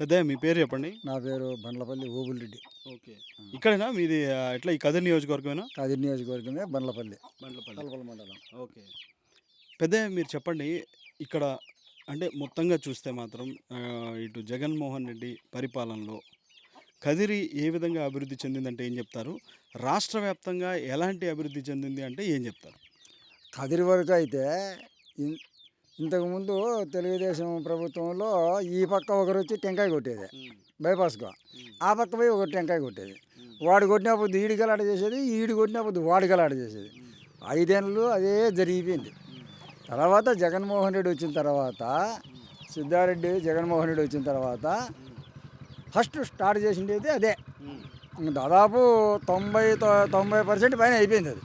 పెద్ద మీ పేరు చెప్పండి. నా పేరు బండ్లపల్లి ఓబుల్రెడ్డి. ఓకే. ఇక్కడేనా? మీది ఎట్లా ఈ కదిరి నియోజకవర్గమేనా? కాది నియోజకవర్గమే బండ్లపల్లి. బండ్లపల్లి. మండలం. ఓకే. పెద్ద మీరు చెప్పండి ఇక్కడ అంటే మొత్తంగా చూస్తే మాత్రం ఇటు జగన్మోహన్ రెడ్డి పరిపాలనలో కదిరి ఏ విధంగా అభివృద్ధి చెందిందంటే ఏం చెప్తారు? రాష్ట్ర వ్యాప్తంగా ఎలాంటి అభివృద్ధి చెందింది అంటే ఏం చెప్తారు? కదిరి వరకు అయితే ఇంతకుముందు తెలుగుదేశం ప్రభుత్వంలో ఈ పక్క ఒకరు వచ్చి టెంకాయ కొట్టేది. బైపాస్గా ఆ పక్క పోయి ఒకరు టెంకాయ కొట్టేది. వాడు కొట్టినప్పుడు ఈడు గలాట చేసేది ఈడు కొట్టినప్పుడు వాడు గలాట చేసేది. ఐదేళ్ళు అదే జరిగిపోయింది. తర్వాత జగన్మోహన్ రెడ్డి వచ్చిన తర్వాత సిద్ధారెడ్డి జగన్మోహన్ రెడ్డి వచ్చిన తర్వాత ఫస్ట్ స్టార్ట్ చేసిండేది అదే. దాదాపు తొంభై తొ- తొంభై పర్సెంట్ పైన అయిపోయింది అది.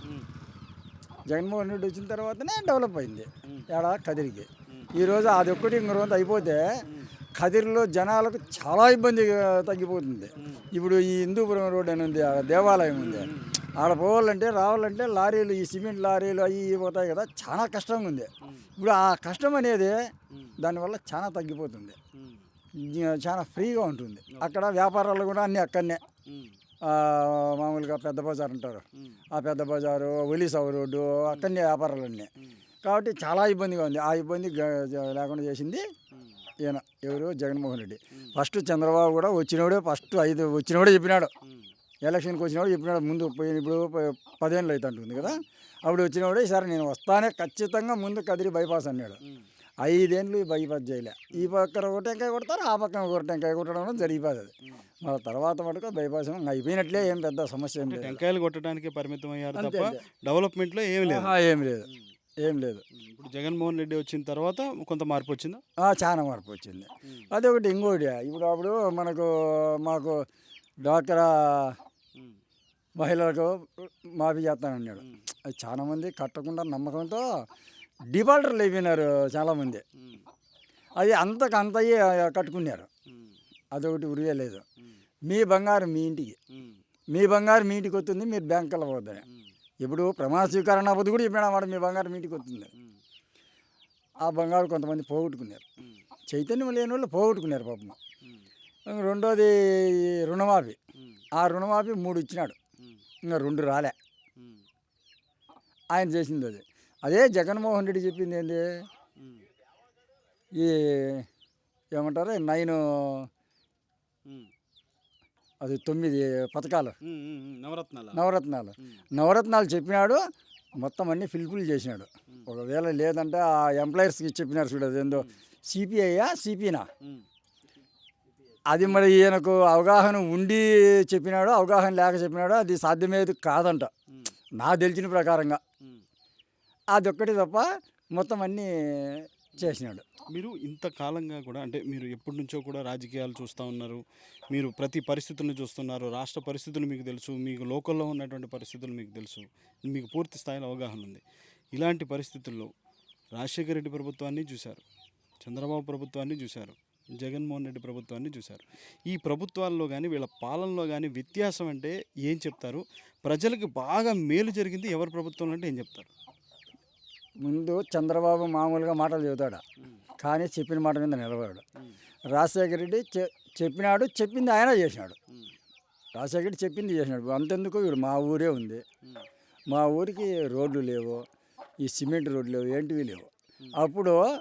జగన్మోహన్ రెడ్డి వచ్చిన తర్వాతనే డెవలప్ అయింది. ఏడా కదిరికి. ఈరోజు అది ఒక్కటి ఇంకో రోజు అయిపోతే కదిరిలో జనాలకు చాలా ఇబ్బంది తగ్గిపోతుంది. ఇప్పుడు ఈ హిందూపురం రోడ్ అని ఉంది ఆ దేవాలయం ఉంది. ఆడ పోవాలంటే రావాలంటే లారీలు ఈ సిమెంట్ లారీలు అవి పోతాయి కదా చాలా కష్టంగా ఉంది. ఇప్పుడు ఆ కష్టం అనేది దానివల్ల చాలా తగ్గిపోతుంది. చాలా ఫ్రీగా ఉంటుంది. అక్కడ వ్యాపారాలు కూడా అన్నీ అక్కడనే. మామూలుగా పెద్ద బజార్ అంటారు. ఆ పెద్ద బజారు ఒలిసవ రోడ్డు అక్కడనే వ్యాపారాలన్నీ. కాబట్టి చాలా ఇబ్బందిగా ఉంది. ఆ ఇబ్బంది లేకుండా చేసింది ఈయన ఎవరు? జగన్మోహన్ రెడ్డి. ఫస్ట్ చంద్రబాబు కూడా వచ్చినోడే ఫస్ట్ ఐదు వచ్చినోడే చెప్పినాడు. ఎలక్షన్కి వచ్చినప్పుడు చెప్పినాడు. ముందు పోయిన ఇప్పుడు పదేళ్ళు అవుతుంటుంది కదా. అప్పుడు వచ్చినోడే ఈసారి నేను వస్తానే ఖచ్చితంగా ముందు కదిరి బైపాస్ అన్నాడు. ఐదేళ్ళు బైపాస్ చేయలే. ఈ పక్కన ఒక టెంకాయ కొడతారు ఆ పక్కన ఒక టెంకాయ కొట్టడం జరిగిపోతుంది అది. మళ్ళీ తర్వాత మటుకు బైపాస్ ఇంకా అయిపోయినట్లే ఏం పెద్ద సమస్య ఏం లేదు. టెంకాయలు కొట్టడానికి పరిమితం అయ్యారు తప్ప. డెవలప్మెంట్లో ఏం లేదు. ఏం లేదు. ఏం లేదు. ఇప్పుడు జగన్మోహన్ రెడ్డి వచ్చిన తర్వాత కొంత మార్పు వచ్చిందా? చాలా మార్పు వచ్చింది. అదొకటి ఇంకోటి ఇప్పుడు అప్పుడు మనకు మాకు డాక్టర్ మహిళలకు మాఫీ చేస్తానన్నాడు. అది చాలా మంది కట్టకుండా నమ్మకంతో డిఫాల్టర్లు అయిపోయినారు చాలామంది. అది అంతకు అంతయ్యే కట్టుకున్నారు. అదొకటి ఉరిగే లేదు. మీ బంగారం మీ ఇంటికి. మీ బంగారం మీ ఇంటికి వస్తుంది మీరు బ్యాంకులో పోద్దని ఇప్పుడు ప్రమాణ స్వీకరణ అవ్వదు కూడా చెప్పిన వాడు మీ బంగారం మీ ఇంటికి వస్తుంది. ఆ బంగారు కొంతమంది పోగొట్టుకున్నారు. చైతన్యం లేని వాళ్ళు పోగొట్టుకున్నారు పాపం. రెండోది రుణమాఫీ. ఆ రుణమాఫీ మూడు ఇచ్చినాడు. ఇంకా రెండు రాలే. ఆయన చేసింది అది. అదే జగన్మోహన్ రెడ్డి చెప్పింది ఏంది? ఈ ఏమంటారు? నైన్ అది తొమ్మిది పథకాలు. నవరత్నాల. నవరత్నాలు. నవరత్నాలు చెప్పినాడు మొత్తం అన్ని ఫిల్ఫిల్ చేసినాడు. ఒకవేళ లేదంటే ఆ ఎంప్లాయర్స్కి చెప్పినారు చూడు అదేందో సిపిఐయా సిపినా? అది మరి ఈయనకు అవగాహన ఉండి చెప్పినాడు అవగాహన లేక చెప్పినాడు అది సాధ్యమేది కాదంట. నాకు తెలిసిన ప్రకారంగా. అదొక్కటి తప్ప మొత్తం అన్నీ చేసినాడు. మీరు ఇంతకాలంగా కూడా అంటే మీరు ఎప్పటి నుంచో కూడా రాజకీయాలు చూస్తూ ఉన్నారు. మీరు ప్రతి పరిస్థితులను చూస్తున్నారు. రాష్ట్ర పరిస్థితులు మీకు తెలుసు. మీకు లోకల్లో ఉన్నటువంటి పరిస్థితులు మీకు తెలుసు. మీకు పూర్తి స్థాయిలో అవగాహన ఉంది. ఇలాంటి పరిస్థితుల్లో రాజశేఖర రెడ్డి ప్రభుత్వాన్ని చూశారు. చంద్రబాబు ప్రభుత్వాన్ని చూశారు. జగన్మోహన్ రెడ్డి ప్రభుత్వాన్ని చూశారు. ఈ ప్రభుత్వాల్లో కానీ వీళ్ళ పాలనలో కానీ వ్యత్యాసం అంటే ఏం చెప్తారు? ప్రజలకు బాగా మేలు జరిగింది ఎవరి ప్రభుత్వంలో అంటే ఏం చెప్తారు? ముందు చంద్రబాబు మామూలుగా మాటలు చెబుతాడు. కానీ చెప్పిన మాట మీద నిలబడాడు. రాజశేఖర రెడ్డి చె- చెప్పినాడు చెప్పింది ఆయన చేసినాడు. రాజశేఖర రెడ్డి చెప్పింది చేసినాడు. అంతెందుకు వీడు మా ఊరే ఉంది. మా ఊరికి రోడ్లు లేవు. ఈ సిమెంట్ రోడ్లు లేవు. ఏంటివి లేవు. అప్పుడు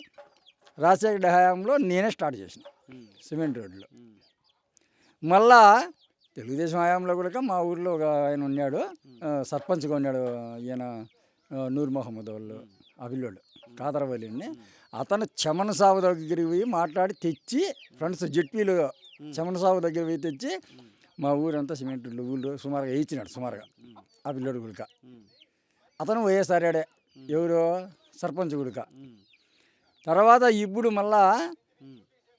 రాజశేఖర రెడ్డి హయాంలో నేనే స్టార్ట్ చేసిన. సిమెంట్ రోడ్లు. మళ్ళా తెలుగుదేశం హయాంలో కూడా మా ఊర్లో ఒక ఆయన ఉన్నాడు. సర్పంచ్గా ఉన్నాడు. ఈయన నూర్ మొహమ్మద్ వాళ్ళు. ఆ పిల్లోడు కాదరవల్లిని అతను చమన్ సాగు దగ్గరికి పోయి మాట్లాడి తెచ్చి ఫ్రెండ్స్ జెడ్పీలు చమన్ సాగు దగ్గర పోయి తెచ్చి మా ఊరంతా సిమెంట్ ఊళ్ళో సుమారుగా వేయించినాడు సుమారుగా ఆ పిల్లోడు గుడిక. అతను వైఎస్ఆర్ ఆడే ఎవరు సర్పంచ్ గుడిక. తర్వాత ఇప్పుడు మళ్ళా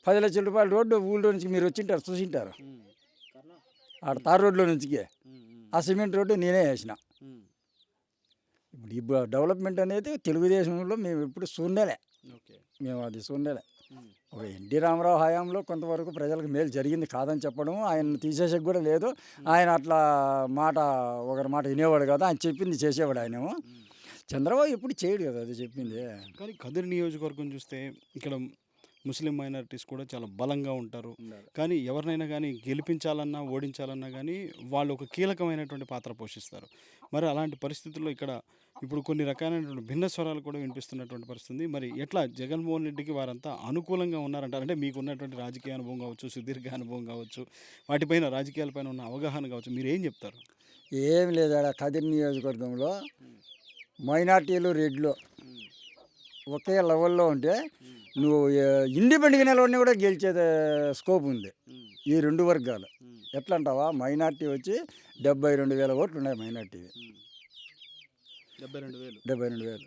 పది లక్షల రూపాయల రోడ్డు ఊళ్ళో నుంచి మీరు వచ్చింటారు చూసింటారు. ఆడ తార్ రోడ్లో నుంచి ఆ సిమెంట్ రోడ్డు నేనే వేసిన. ఇప్పుడు ఈ డెవలప్మెంట్ అనేది తెలుగుదేశంలో మేము ఇప్పుడు ఓకే. మేము అది చూడలే ఒక ఎన్టీ రామారావు హయాంలో కొంతవరకు ప్రజలకు మేలు జరిగింది కాదని చెప్పడం ఆయన తీసేసేకి కూడా లేదు. ఆయన అట్లా మాట ఒకరి మాట వినేవాడు కదా. ఆయన చెప్పింది చేసేవాడు ఆయనేమో. చంద్రబాబు ఎప్పుడు చేయడు కదా అది చెప్పింది. కానీ కదిరి నియోజకవర్గం చూస్తే ఇక్కడ ముస్లిం మైనారిటీస్ కూడా చాలా బలంగా ఉంటారు. కానీ ఎవరినైనా కానీ గెలిపించాలన్నా ఓడించాలన్నా కానీ వాళ్ళు ఒక కీలకమైనటువంటి పాత్ర పోషిస్తారు. మరి అలాంటి పరిస్థితుల్లో ఇక్కడ ఇప్పుడు కొన్ని రకాలైనటువంటి భిన్న స్వరాలు కూడా వినిపిస్తున్నటువంటి పరిస్థితి. మరి ఎట్లా జగన్మోహన్ రెడ్డికి వారంతా అనుకూలంగా ఉన్నారంటారు? అంటే మీకు ఉన్నటువంటి రాజకీయ అనుభవం కావచ్చు సుదీర్ఘ అనుభవం కావచ్చు వాటిపైన రాజకీయాలపైన ఉన్న అవగాహన కావచ్చు మీరు ఏం చెప్తారు? ఏం లేదు ఆడ కదిరి నియోజకవర్గంలో మైనార్టీలు రెడ్లు ఒకే లెవెల్లో ఉంటే నువ్వు ఇండిపెండెంట్గా నిలబడినా కూడా గెలిచే స్కోప్ ఉంది. ఈ రెండు వర్గాలు. ఎట్లా అంటావా మైనార్టీ వచ్చి డెబ్బై రెండు వేల ఓట్లు ఉన్నాయి మైనార్టీ డెబ్బై రెండు వేలు. డెబ్బై రెండు వేలు.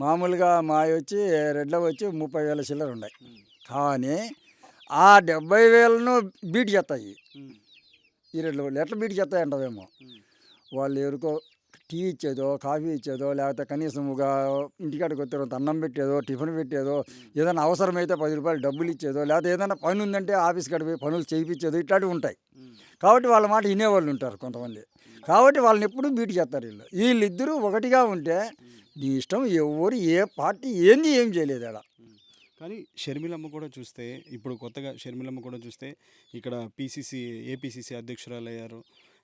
మామూలుగా మావి వచ్చి రెడ్ల వచ్చి ముప్పై వేల చిల్లర ఉన్నాయి. కానీ ఆ డెబ్బై వేలను బీట్ చేస్తాయి. ఈ రెడ్ల వాళ్ళు ఎట్లా బీట్ చేస్తాయి అంటావేమో వాళ్ళు ఎవరికో టీ ఇచ్చేదో కాఫీ ఇచ్చేదో లేకపోతే కనీసం ఒక ఇంటికాడికి వచ్చే అన్నం పెట్టేదో టిఫిన్ పెట్టేదో ఏదైనా అవసరమైతే పది రూపాయలు డబ్బులు ఇచ్చేదో లేకపోతే ఏదైనా పని ఉందంటే ఆఫీస్ కాడికి పోయి పనులు చేయించేదో ఇట్లాంటివి ఉంటాయి. కాబట్టి వాళ్ళ మాట వినేవాళ్ళు ఉంటారు కొంతమంది. కాబట్టి వాళ్ళని ఎప్పుడూ బీట్ చేస్తారు వీళ్ళు. వీళ్ళిద్దరూ ఒకటిగా ఉంటే నీ ఇష్టం ఎవరు ఏ పార్టీ ఏంది ఏం చేయలేదు అక్కడ కానీ షర్మిలమ్మ కూడా చూస్తే ఇప్పుడు కొత్తగా షర్మిలమ్మ కూడా చూస్తే ఇక్కడ పీసీసీ ఏపీసీసీ అధ్యక్షురాలు అయ్యారు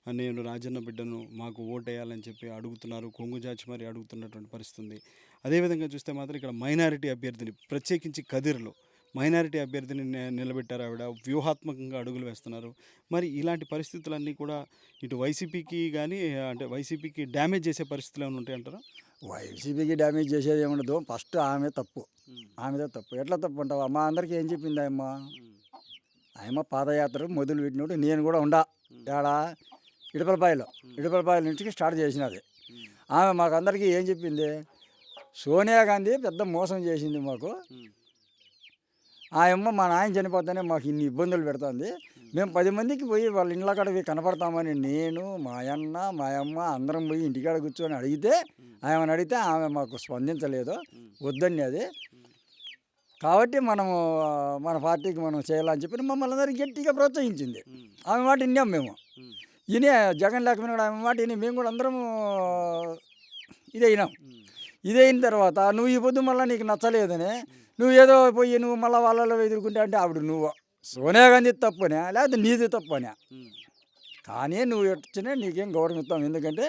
నేను రాజన్న బిడ్డను మాకు ఓటేయాలని చెప్పి అడుగుతున్నారు కొంగు జాచి మరి అడుగుతున్నటువంటి పరిస్థితి ఉంది అదేవిధంగా చూస్తే మాత్రం ఇక్కడ మైనారిటీ అభ్యర్థిని ప్రత్యేకించి కదిర్లో మైనారిటీ అభ్యర్థిని నిలబెట్టారు ఆవిడ వ్యూహాత్మకంగా అడుగులు వేస్తున్నారు. మరి ఇలాంటి పరిస్థితులన్నీ కూడా ఇటు వైసీపీకి కానీ అంటే వైసీపీకి డ్యామేజ్ చేసే పరిస్థితులు ఏమైనా ఉంటాయంటారా వైసీపీకి డ్యామేజ్ చేసేది ఏముండదు ఫస్ట్ ఆమె తప్పు. ఆమెదే తప్పు. ఎట్లా తప్పు అంటావా? మా అందరికీ ఏం చెప్పింది ఆయమ్మ ఆయమ్మ పాదయాత్ర మొదలు పెట్టినప్పుడు నేను కూడా ఉండా. ఏడా? ఇడపలపాయలో. ఇడపలపాయల నుంచి స్టార్ట్ చేసినది. ఆమె మాకు అందరికీ ఏం చెప్పింది? సోనియా గాంధీ పెద్ద మోసం చేసింది మాకు. ఆ అమ్మ మా నాయన చనిపోతేనే మాకు ఇన్ని ఇబ్బందులు పెడుతుంది. మేము. పది మందికి పోయి వాళ్ళ ఇండ్ల కాడ పోయి కనపడతామని నేను మా అన్న మా అమ్మ అందరం పోయి ఇంటికాడ కూర్చొని అడిగితే ఆమెను అడిగితే ఆమె మాకు స్పందించలేదు. వద్దని అది. కాబట్టి మనము మన పార్టీకి మనం చేయాలని చెప్పి మమ్మల్ని అందరికీ గట్టిగా ప్రోత్సహించింది. ఆమె మాట విన్నాం మేము. ఈయన జగన్ లేకపోయినా కూడా మాట విని మేము కూడా అందరం ఇదే వినాం ఇదే అయిన తర్వాత నువ్వు ఈ పొద్దు మళ్ళీ నీకు నచ్చలేదని. నువ్వు ఏదో పోయి నువ్వు మళ్ళీ వాళ్ళలో ఎదుర్కొంటే అంటే అప్పుడు నువ్వు. సోనియా గాంధీ తప్పనే లేకపోతే నీది తప్పనే. కానీ నువ్వు వచ్చినా నీకేం గౌరవిస్తాం. ఎందుకంటే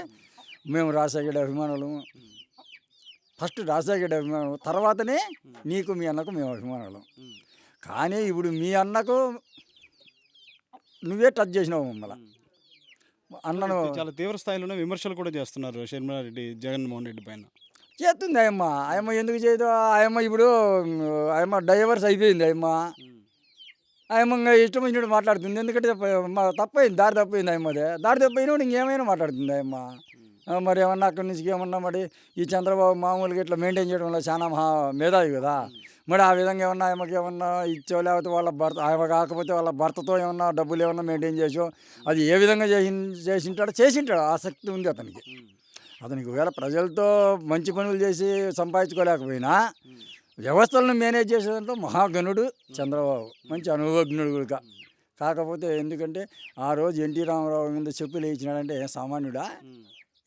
మేము. రాజశేఖర అభిమానులు. ఫస్ట్ రాజశేఖర అభిమానులు. తర్వాతనే నీకు మీ అన్నకు మేము అభిమానులు. కానీ ఇప్పుడు మీ అన్నకు నువ్వే టచ్ చేసినావు మమ్మల్ని. అన్నను చాలా తీవ్ర స్థాయిలోనే విమర్శలు కూడా చేస్తున్నారు షర్మిలారెడ్డి జగన్మోహన్ రెడ్డి పైన. చేస్తుంది ఆయమ్మ. ఆయమ్మ ఎందుకు చేయదు? ఆయమ్మ ఇప్పుడు ఆయమ్మ డైవర్స్ అయిపోయింది ఆయమ్మ. ఆయమ్మ ఇంకా ఇష్టం వచ్చినట్టు మాట్లాడుతుంది. ఎందుకంటే తప్పైంది. దారి తప్పైంది ఆయమ్మదే. దారి తప్పైనప్పుడు ఇంకేమైనా మాట్లాడుతుంది ఆయమ్మ. మరి ఏమన్నా అక్కడి నుంచి ఏమన్నా మరి ఈ చంద్రబాబు మామూలుగా ఇట్లా మెయింటైన్ చేయడంలో చాలా మహా మేధావి కదా. మరి ఆ విధంగా ఏమన్నా ఆమెకి ఏమన్నా ఇచ్చో లేకపోతే వాళ్ళ భర్త ఆమె కాకపోతే వాళ్ళ భర్తతో ఏమన్నా డబ్బులు ఏమన్నా మెయింటైన్ చేసో అది ఏ విధంగా చేసి చేసింటాడో చేసింటాడు. ఆసక్తి ఉంది అతనికి. అతనికి ఒకవేళ ప్రజలతో మంచి పనులు చేసి సంపాదించుకోలేకపోయినా వ్యవస్థలను మేనేజ్ చేసేదంటే మహాగణుడు చంద్రబాబు. మంచి అనుభవజ్ఞుడు కూడా. కాకపోతే ఎందుకంటే ఆ రోజు ఎన్టీ రామారావు మీద చెప్పులు వేయించినాడంటే సామాన్యుడా?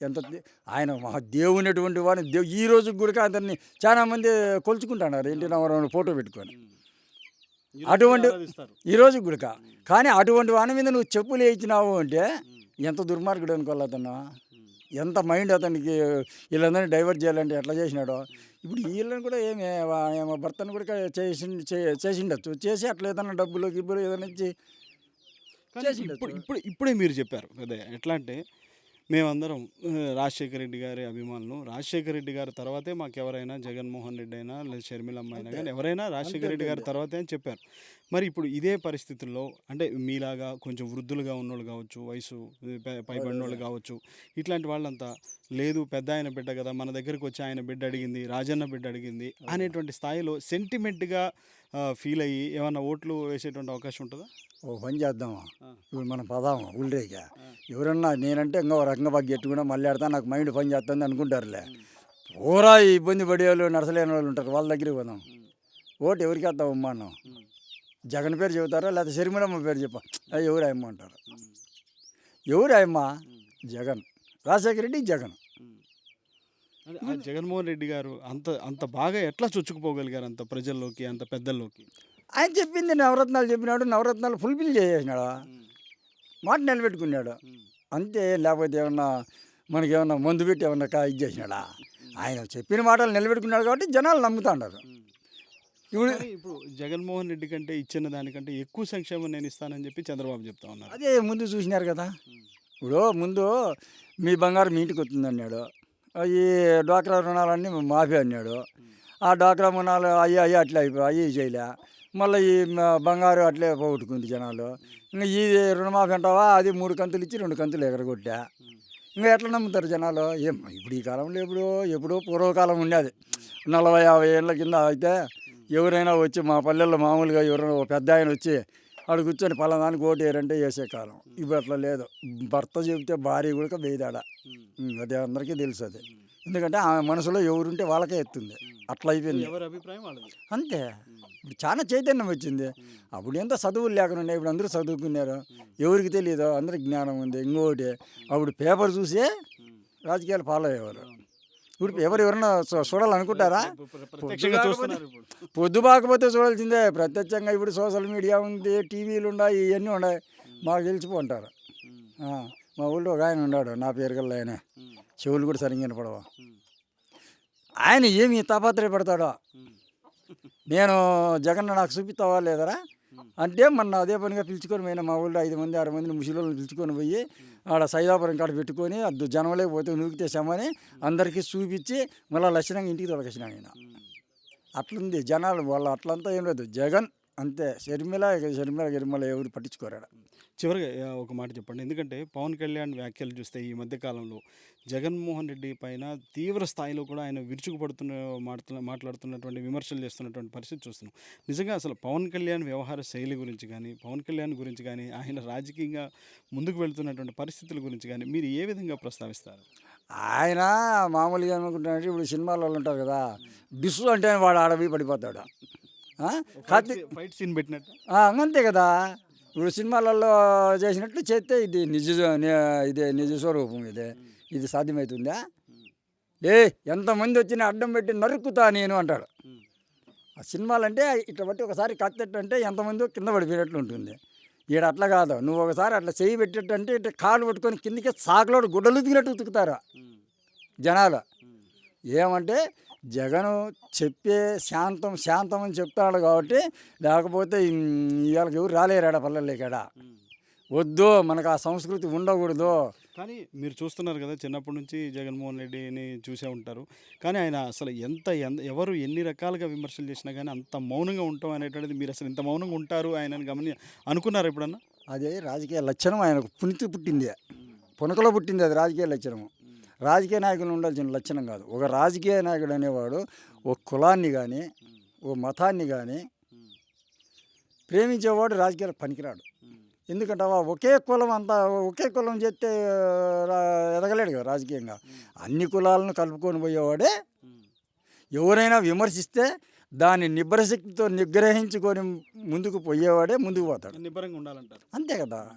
ఎంత ఆయన మహా దేవునటువంటి వాడిని దేవు ఈ రోజు కూడా అతన్ని చాలా మంది కొలుచుకుంటున్నారు ఎన్టీ రామారావుని ఫోటో పెట్టుకొని. అటువంటి- ఈ రోజు గుడక కానీ అటువంటి వాని మీద నువ్వు చెప్పులు వేయించినావు అంటే ఎంత దుర్మార్గుడు అనుకోవాలి అతను? ఎంత మైండ్ అతనికి వీళ్ళందరినీ డైవర్ట్ చేయాలంటే ఎట్లా చేసినాడో? ఇప్పుడు వీళ్ళని కూడా ఏమి భర్తను కూడా చేసి చేసిండొచ్చు. చేసి అట్లా ఏదైనా డబ్బులు గిబ్బులు ఏదైనా ఇచ్చి. ఇప్పుడు ఇప్పుడు ఇప్పుడే మీరు చెప్పారు. అదే ఎట్లా అంటే మేమందరం రాజశేఖర రెడ్డి గారి అభిమానులు. రాజశేఖర రెడ్డి గారి తర్వాతే మాకు ఎవరైనా జగన్మోహన్ రెడ్డి అయినా లేదా షర్మిలమ్మ అయినా కానీ ఎవరైనా రాజశేఖర రెడ్డి గారి తర్వాతే అని చెప్పారు. మరి ఇప్పుడు ఇదే పరిస్థితుల్లో అంటే మీలాగా కొంచెం వృద్ధులుగా ఉన్నోళ్ళు కావచ్చు వయసు పైబడిన వాళ్ళు కావచ్చు ఇట్లాంటి వాళ్ళంతా లేదు పెద్ద ఆయన బిడ్డ కదా మన దగ్గరికి వచ్చి ఆయన బిడ్డ అడిగింది రాజన్న బిడ్డ అడిగింది అనేటువంటి స్థాయిలో సెంటిమెంట్గా ఫీల్ అయ్యి ఏమన్నా ఓట్లు వేసేటువంటి అవకాశం ఉంటుందా? ఓ పని చేద్దామా. ఇప్పుడు మనం పదాము ఉల్లేక ఎవరన్నా నేనంటే ఇంకా ఓ రకంగా బాగా గట్టుకున్నా మళ్ళీ ఆడతా నాకు మైండ్ పని చేస్తుంది అనుకుంటారులే. పూరా ఇబ్బంది పడే వాళ్ళు నడసలేని వాళ్ళు ఉంటారు వాళ్ళ దగ్గరికి పోదాం. ఓటు ఎవరికి వేద్దాం అమ్మా అన్నాం జగన్ పేరు చెబుతారా లేకపోతే షర్మిలమ్మ పేరు చెప్ప? "ఆ, ఎవరు అమ్మ అంటారు? ఎవరు అమ్మ జగన్. రాజశేఖర రెడ్డి జగన్. జగన్మోహన్ రెడ్డి గారు అంత అంత బాగా ఎట్లా చొచ్చుకుపోగలిగారు అంత ప్రజల్లోకి అంత పెద్దల్లోకి? ఆయన చెప్పింది నవరత్నాలు చెప్పినాడు నవరత్నాలు ఫుల్ఫిల్ చేసేసినాడు? మాట నిలబెట్టుకున్నాడు. అంతే లేకపోతే ఏమన్నా మనకి ఏమన్నా మందు పెట్టి ఏమన్నా కా- ఇది చేసినాడా ఆయన చెప్పిన మాటలు నిలబెట్టుకున్నాడు కాబట్టి జనాలు నమ్ముతాండారు ఇప్పుడు ఇప్పుడు జగన్మోహన్ రెడ్డి కంటే ఇచ్చిన దానికంటే ఎక్కువ సంక్షేమం నేను ఇస్తానని చెప్పి చంద్రబాబు చెప్తా ఉన్నారు. అదే ముందు చూసినారు కదా. ఇప్పుడు ముందు మీ బంగారం మీ ఇంటికి వస్తుంది అన్నాడు ఈ డ్వాక్రా రుణాలన్నీ మాఫీ అన్నాడు. ఆ డ్వాక్రా రుణాలు అయ్యి అయ్యి అట్లా అయిపోయి అయ్యి చేయలే. మళ్ళీ ఈ బంగారు అట్లే పోగొట్టుకుంది జనాలు. ఇంకా ఈ రుణమాఫీ అంటావా? అది మూడు కంతులు ఇచ్చి రెండు కంతులు ఎగరగొట్టా. ఇంకా ఎట్లా నమ్ముతారు జనాలు? ఏం ఇప్పుడు ఈ కాలంలో ఎప్పుడో ఎప్పుడో పూర్వకాలం ఉండేది. నలభై యాభై ఏళ్ళ కింద అయితే ఎవరైనా వచ్చి మా పల్లెల్లో మామూలుగా ఎవరైనా ఓ పెద్ద ఆయన వచ్చి ఆడు కూర్చొని పలానానికి ఓటు వేయరంటే వేసే కాలం. ఇప్పుడు అట్లా లేదు. భర్త చెబితే భార్య కూడా వేయదాడ అదే అందరికీ తెలుసు అది. ఎందుకంటే ఆమె మనసులో ఎవరుంటే వాళ్ళకే ఎత్తుంది. అట్లా అయిపోయింది. ఎవరి అభిప్రాయం వాళ్ళది. అంతే. ఇప్పుడు చాలా చైతన్యం వచ్చింది. అప్పుడు ఎంత చదువులు లేకుండా ఇప్పుడు అందరూ చదువుకున్నారు. ఎవరికి తెలియదు అందరికి జ్ఞానం ఉంది. ఇంకోటి అప్పుడు పేపర్ చూసే రాజకీయాలు ఫాలో అయ్యేవారు. ఇప్పుడు పేపర్ ఎవరైనా చూ- చూడాలనుకుంటారా? పొద్దు బాకపోతే చూడాల్సిందే ప్రత్యక్షంగా ఇప్పుడు సోషల్ మీడియా ఉంది టీవీలు ఉన్నాయి ఇవన్నీ ఉన్నాయి. మాకు తెలిసిపోంటారు మా ఊళ్ళో ఒక ఆయన ఉన్నాడు నా పేరు గల్ల ఆయన చెవులు కూడా సరిగ్గా పడవ ఆయన ఏమి తాపత్రయ పడతాడో నేను జగన్ నాకు చూపిస్తావా లేదరా అంటే మొన్న అదే పనిగా పిలుచుకొని పోయిన మా ఊళ్ళో ఐదు మంది ఆరు మందిని ముసలిళ్ళని పిలుచుకొని పోయి ఆడ సైదాపురం కాడ పెట్టుకొని అది జనంలోకి పోతే నూకితే శమని అందరికీ చూపించి మళ్ళీ లక్షణంగా ఇంటికి తొలగచ్చినాను నేను అట్లుంది జనాలు వాళ్ళు అట్లంతా ఏం లేదు. జగన్ అంతే. షర్మిల ఇక షర్మిల గిరిమల ఎవరు పట్టించుకోరాడు. చివరిగా ఆ, ఒక మాట చెప్పండి. ఎందుకంటే పవన్ కళ్యాణ్ వ్యాఖ్యలు చూస్తే ఈ మధ్య కాలంలో జగన్మోహన్ రెడ్డి పైన తీవ్ర స్థాయిలో కూడా ఆయన విరుచుకుపడుతున్న మాట్లా మాట్లాడుతున్నటువంటి విమర్శలు చేస్తున్నటువంటి పరిస్థితి చూస్తున్నాం. నిజంగా అసలు పవన్ కళ్యాణ్ వ్యవహార శైలి గురించి కానీ పవన్ కళ్యాణ్ గురించి కానీ ఆయన రాజకీయంగా ముందుకు వెళ్తున్నటువంటి పరిస్థితుల గురించి కానీ మీరు ఏ విధంగా ప్రస్తావిస్తారు? ఆయన మామూలుగా అనుకుంటున్నాడు ఇప్పుడు సినిమాలలో ఉంటారు కదా డిస్ అంటే వాడు ఆడవి పడిపోతాడు. ఫైట్ సీన్ పెట్టినట్టు? అంతే కదా. ఇప్పుడు సినిమాలలో చేసినట్లు చేస్తే ఇది నిజ ఇది నిజ స్వరూపం ఇది. ఇది సాధ్యమవుతుందా ఏ ఎంతమంది వచ్చినా అడ్డం పెట్టి నరుక్కుతా నేను అంటాడు. ఆ సినిమాలు అంటే ఇట్లా బట్టి ఒకసారి కత్తెట్టు అంటే ఎంతమంది కింద పడిపోయినట్లు ఉంటుంది. ఈడ అట్లా కాదు. నువ్వు ఒకసారి అట్లా చేయి పెట్టేట్టు అంటే ఇట్లా కాలు పట్టుకొని కిందకి సాకులోడు గుడ్డలు ఉతికినట్టు ఉతుకుతారు జనాలు. ఏమంటే జగను చెప్పే శాంతం శాంతం అని చెప్తాడు కాబట్టి లేకపోతే ఇవాళకి ఎవరు రాలేరాడ ఇక్కడ. వద్దు మనకు ఆ సంస్కృతి ఉండకూడదు. కానీ మీరు చూస్తున్నారు కదా చిన్నప్పటి నుంచి జగన్మోహన్ రెడ్డిని చూసే ఉంటారు. కానీ ఆయన అసలు ఎంత ఎంత ఎవరు ఎన్ని రకాలుగా విమర్శలు చేసినా కానీ అంత మౌనంగా ఉంటాం అనేటువంటిది మీరు అసలు ఇంత మౌనంగా ఉంటారు ఆయన గమని అనుకున్నారు ఎప్పుడన్నా? అదే రాజకీయ లక్షణం ఆయనకు పుణితి పుట్టింది. పునకలో పుట్టింది అది రాజకీయ లక్షణం రాజకీయ నాయకులు ఉండాల్సిన లక్షణం కాదు. ఒక రాజకీయ నాయకుడు అనేవాడు ఒక కులాన్ని కానీ ఓ మతాన్ని కానీ ప్రేమించేవాడు రాజకీయాలకు పనికిరాడు. ఎందుకంటే ఒకే కులం అంతా ఒకే కులం చేస్తే ఎదగలేడు కదా రాజకీయంగా. అన్ని కులాలను కలుపుకొని పోయేవాడే ఎవరైనా విమర్శిస్తే దాన్ని నిబ్రశక్తితో నిగ్రహించుకొని ముందుకు పోయేవాడే ముందుకు పోతాడు. నిబ్బరంగా ఉండాలంటారు. అంతే కదా.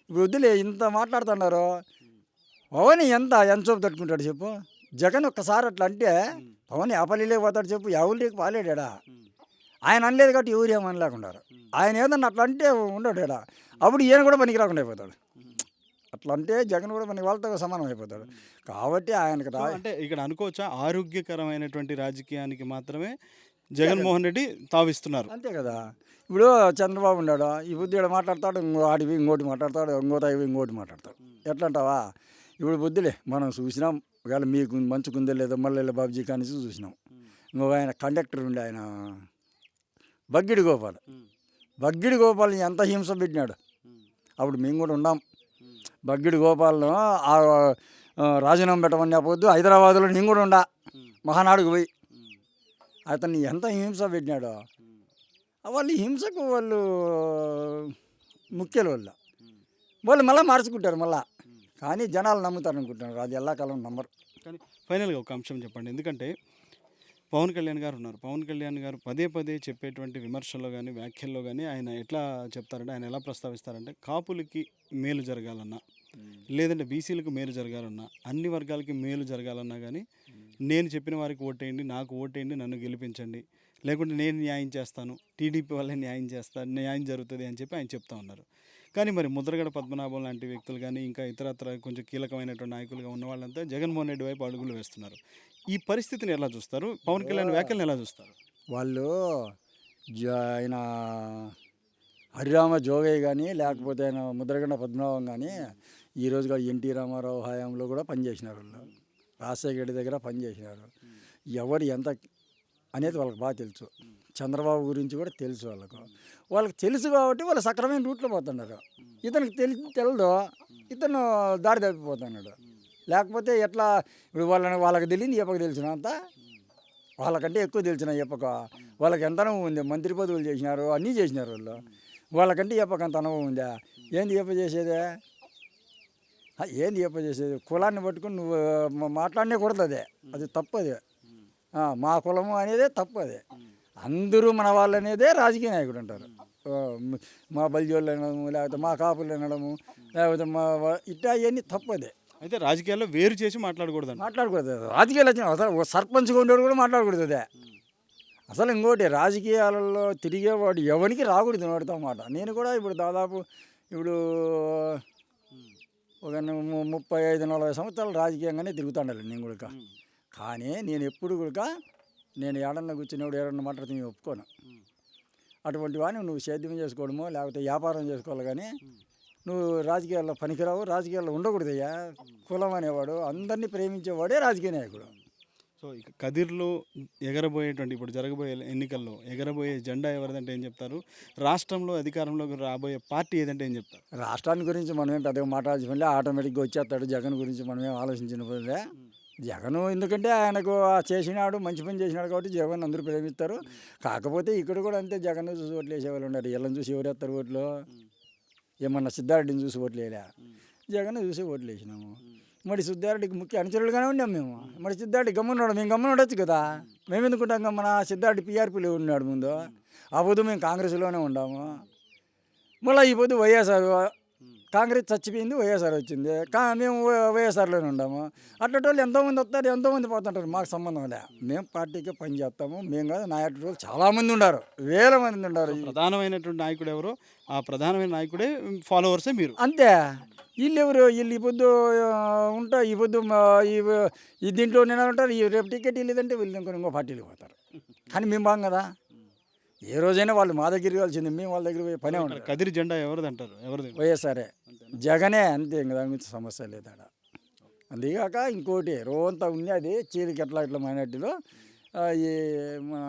ఇప్పుడు వద్దులే ఇంత మాట్లాడుతున్నారు. పవన్ ఎంత ఎంత చూపు తట్టుకుంటాడు చెప్పు? జగన్ ఒక్కసారి అట్లా అంటే పవన్ ఆపలిలే పోతాడు చెప్పు ఎవరికి పాలేడా ఆయన అనలేదు కాబట్టి ఎవరు ఏమనలేకున్నారు ఆయన ఏదన్నా అట్లా అంటే ఉండడు ఈడ. అప్పుడు ఈయన కూడా పనికి రాకుండా అయిపోతాడు. అట్లా అంటే జగన్ కూడా మనకి వాళ్ళతో సమానం అయిపోతాడు. కాబట్టి ఆయనకు రా అంటే ఇక్కడ అనుకోవచ్చా? ఆరోగ్యకరమైనటువంటి రాజకీయానికి మాత్రమే జగన్మోహన్ రెడ్డి తావిస్తున్నారు. అంతే కదా. ఇప్పుడు చంద్రబాబు ఉన్నాడు? ఈ బుద్ధి మాట్లాడతాడు ఇంకో ఆడివి ఇంకోటి మాట్లాడతాడు ఇంకో తాగి ఇంకోటి మాట్లాడతాడు. ఎట్లా అంటావా ఇప్పుడు బుద్ధిలే మనం చూసినాం ఒకవేళ మీకు మంచుకుందో లేదో మల్లెల బాబుజీ కానీ చూసినాం. ఇంకొక ఆయన కండక్టర్ ఉండే ఆయన. బగ్గిడి గోపాల్. బగ్గిడి గోపాల్ని ఎంత హింస పెట్టినాడు. అప్పుడు మేము కూడా ఉన్నాం. బగ్గిడి గోపాలను రాజీనామా పెట్టమని పొద్దు హైదరాబాద్లో నేను కూడా ఉండా. మహానాడుకు పోయి. అతన్ని ఎంత హింస పెట్టినాడో. వాళ్ళు హింసకు వాళ్ళు ముఖ్యులు వాళ్ళు. వాళ్ళు మళ్ళీ మార్చుకుంటారు మళ్ళా. కానీ జనాలు నమ్ముతారు అనుకుంటున్నారు అది ఎల్లకాలం నమ్మరు. కానీ ఫైనల్గా ఒక అంశం చెప్పండి. ఎందుకంటే పవన్ కళ్యాణ్ గారు ఉన్నారు. పవన్ కళ్యాణ్ గారు పదే పదే చెప్పేటువంటి విమర్శల్లో కానీ వ్యాఖ్యల్లో కానీ ఆయన ఎట్లా చెప్తారంటే ఆయన ఎలా ప్రస్తావిస్తారంటే కాపులకి మేలు జరగాలన్నా లేదంటే బీసీలకు మేలు జరగాలన్నా అన్ని వర్గాలకి మేలు జరగాలన్నా కానీ నేను చెప్పిన వారికి ఓటేయండి నాకు ఓటేయండి నన్ను గెలిపించండి. లేకుంటే నేను న్యాయం చేస్తాను టీడీపీ వల్లే న్యాయం చేస్తాను న్యాయం జరుగుతుంది అని చెప్పి ఆయన చెప్తా ఉన్నారు. కానీ మరి ముద్రగడ పద్మనాభం లాంటి వ్యక్తులు కానీ ఇంకా ఇతరత్ర కొంచెం కీలకమైనటువంటి నాయకులుగా ఉన్న వాళ్ళంతా జగన్మోహన్ రెడ్డి వైపు అడుగులు వేస్తున్నారు. ఈ పరిస్థితిని ఎలా చూస్తారు? పవన్ కళ్యాణ్ వ్యాఖ్యలను ఎలా చూస్తారు? వాళ్ళు జ- ఆయన హరిరామ జోగయ్య కానీ లేకపోతే ఆయన ముద్రగండ పద్మనాభం కానీ ఈ రోజుగా ఎన్టీ రామారావు హయాంలో కూడా పనిచేసినారు వాళ్ళు. రాజశేఖర రెడ్డి దగ్గర పనిచేసినారు ఎవరు ఎంత అనేది వాళ్ళకి బాగా తెలుసు. చంద్రబాబు గురించి కూడా తెలుసు వాళ్ళకు. వాళ్ళకి తెలుసు కాబట్టి వాళ్ళు సక్రమైన రూట్లో పోతున్నారు. ఇతనికి తెలిసి తెలదు. ఇతను దారి తప్పిపోతున్నాడు. లేకపోతే ఎట్లా ఇప్పుడు వాళ్ళని వాళ్ళకి తెలియదు చెప్పక తెలిసినంత వాళ్ళకంటే ఎక్కువ తెలిసిన ఎప్పక వాళ్ళకి ఎంత అనుభవం ఉంది? మంత్రి పదవులు చేసినారు అన్నీ చేసినారు వాళ్ళు. వాళ్ళకంటే ఎప్పక అంత అనుభవం ఉందా? ఏంది ఎప్ప చేసేదే? ఏంది ఎప్ప చేసేది? కులాన్ని పట్టుకుని నువ్వు మా- మాట్లాడనే కూడదు అదే. అది తప్పు అది మా కులము అనేదే తప్పు అది అందరూ మన వాళ్ళు అనేదే రాజకీయ నాయకుడు అంటారు. మ- బలిజోళ్ళు అనడము లేకపోతే మా కాపులు అనడము లేకపోతే మా ఇట్టా అవన్నీ తప్పు అదే అయితే రాజకీయాల్లో వేరు చేసి మాట్లాడకూడదు మాట్లాడకూడదు. రాజకీయాలు వచ్చిన అసలు సర్పంచ్గా ఉండేవాడు కూడా మాట్లాడకూడదు అదే. అసలు ఇంకోటి రాజకీయాలలో తిరిగేవాడు ఎవరికి రాకూడదు వాడితో మాట. నేను కూడా ఇప్పుడు దాదాపు ఇప్పుడు ఒక ముప్పై ఐదు నలభై సంవత్సరాలు రాజకీయంగానే తిరుగుతాండాలి నేను కూడా. కానీ నేను ఎప్పుడు కూడా నేను ఏడన్నా కూర్చున్నప్పుడు ఏడన్నా మాట్లాడితే నేను ఒప్పుకోను. అటువంటి వాడిని నువ్వు సేద్యం చేసుకోవడమో లేకపోతే వ్యాపారం చేసుకోవాలి కానీ నువ్వు రాజకీయాల్లో పనికిరావు రాజకీయాల్లో ఉండకూడదయ్యా. కులం అనేవాడు అందరినీ ప్రేమించేవాడే రాజకీయ నాయకుడు. సో ఇక కదిర్లో ఎగరబోయేటువంటి ఇప్పుడు జరగబోయే ఎన్నికల్లో ఎగరబోయే జెండా ఎవరిదంటే ఏం చెప్తారు? రాష్ట్రంలో అధికారంలోకి రాబోయే పార్టీ ఏదంటే ఏం చెప్తారు? రాష్ట్రాన్ని గురించి మనమేం పెద్దగా మాట్లాడాల్సిన ఆటోమేటిక్గా వచ్చేస్తాడు జగన్ గురించి మనమేం ఆలోచించిన పనిలే జగన్ ఎందుకంటే ఆయనకు చేసినాడు మంచి పని చేసినాడు కాబట్టి జగన్ అందరూ ప్రేమిస్తారు. కాకపోతే ఇక్కడ కూడా అంతే జగన్ చూసి ఓట్లు వేసేవాళ్ళు ఉన్నారు. వీళ్ళని చూసి ఎవరు వేస్తారు ఓట్లు ఏమన్నా సిద్ధారెడ్డిని చూసి ఓట్లు వేయలే? జగన్ చూసి ఓట్లు వేసినాము. మరి సిద్ధారెడ్డికి ముఖ్య అనుచరులుగానే ఉన్నాం మేము. మరి సిద్ధారెడ్డి గమ్మున్నాడు మేము గమ్మున ఉండొచ్చు కదా. మేము ఎందుకుంటాం గమ్మన? సిద్ధారెడ్డి పీఆర్పీలో ఉన్నాడు ముందు. ఆ పొద్దు మేము కాంగ్రెస్లోనే ఉన్నాము మళ్ళీ ఈ పొద్దు వైఎస్ఆర్ కాంగ్రెస్ చచ్చిపోయింది వైఎస్ఆర్ వచ్చింది. కా మేము వైఎస్ఆర్లోనే ఉన్నాము అట్లాంటి వాళ్ళు ఎంతోమంది వస్తారు ఎంతోమంది పోతుంటారు మాకు సంబంధం లే. మేము పార్టీకి పని చేస్తాము మేము కాదు నా అటువంటి వాళ్ళు చాలామంది ఉన్నారు వేల మంది ఉన్నారు ప్రధానమైనటువంటి నాయకుడు ఎవరో? ఆ ప్రధానమైన నాయకుడే ఫాలోవర్సే మీరు. అంతే. వీళ్ళు ఎవరు వీళ్ళు ఈ పొద్దు ఉంటా ఈ పొద్దు ఈ ఈ దీంట్లో నేను ఉంటారు ఈ రేపు టికెట్ లేదంటే వీళ్ళు ఇంకో ఇంకో పార్టీలకు పోతారు. కానీ మేము బాగా కదా? ఏ రోజైనా వాళ్ళు మా దగ్గరికి కలిసింది మేము వాళ్ళ దగ్గర పోయి పనే ఉంటారు కదిరి జెండా ఎవరిది అంటారు? ఎవరిది? వైఎస్ఆర్ఏ జగనే అంతే ఇంక దాని గురించి సమస్య లేదు ఆడ అంతేగాక ఇంకోటి రోంతా ఉన్నది చీలికి ఎట్లా ఇట్లా మైనార్టీలో ఈ మన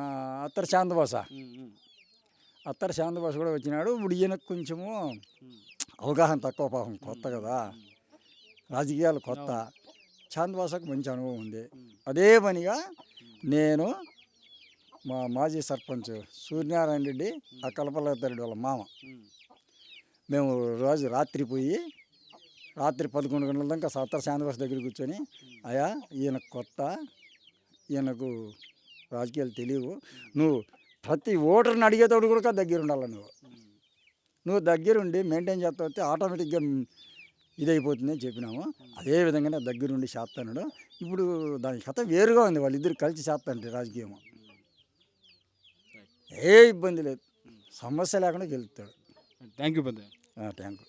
అత్తర్ శాంతభాష అత్తర్ శాంతభాష కూడా వచ్చినాడు ఇప్పుడు ఈయనకు కొంచెము అవగాహన తక్కువ పాపం కొత్త కదా. రాజకీయాలు కొత్త. శాంతభాషకు మంచి అనుభవం ఉంది. అదే పనిగా నేను మా మాజీ సర్పంచ్ సూర్యనారాయణ రెడ్డి ఆ కలపలరెడ్డి వాళ్ళ మామ. మేము రోజు రాత్రి పోయి రాత్రి పదకొండు గంటల దాకా సత్తర శాంతివాస దగ్గర కూర్చొని అయ్యా ఈయన కొత్త ఈయనకు రాజకీయాలు తెలియవు. నువ్వు ప్రతి ఓటర్ని అడిగేటప్పుడు కూడా దగ్గర ఉండాలి నువ్వు. నువ్వు దగ్గరుండి మెయింటైన్ చేస్తా వస్తే ఆటోమేటిక్గా ఇదైపోతుంది అని చెప్పినాము. అదే విధంగానే దగ్గరుండి చేస్తాడు ఇప్పుడు దాని కథ వేరుగా ఉంది వాళ్ళిద్దరు కలిసి చేస్తాంటే రాజకీయం ఏ ఇబ్బంది లేదు. సమస్య లేకుండా గెలుస్తాడు. థ్యాంక్ యూ పెద్ద థ్యాంక్ యూ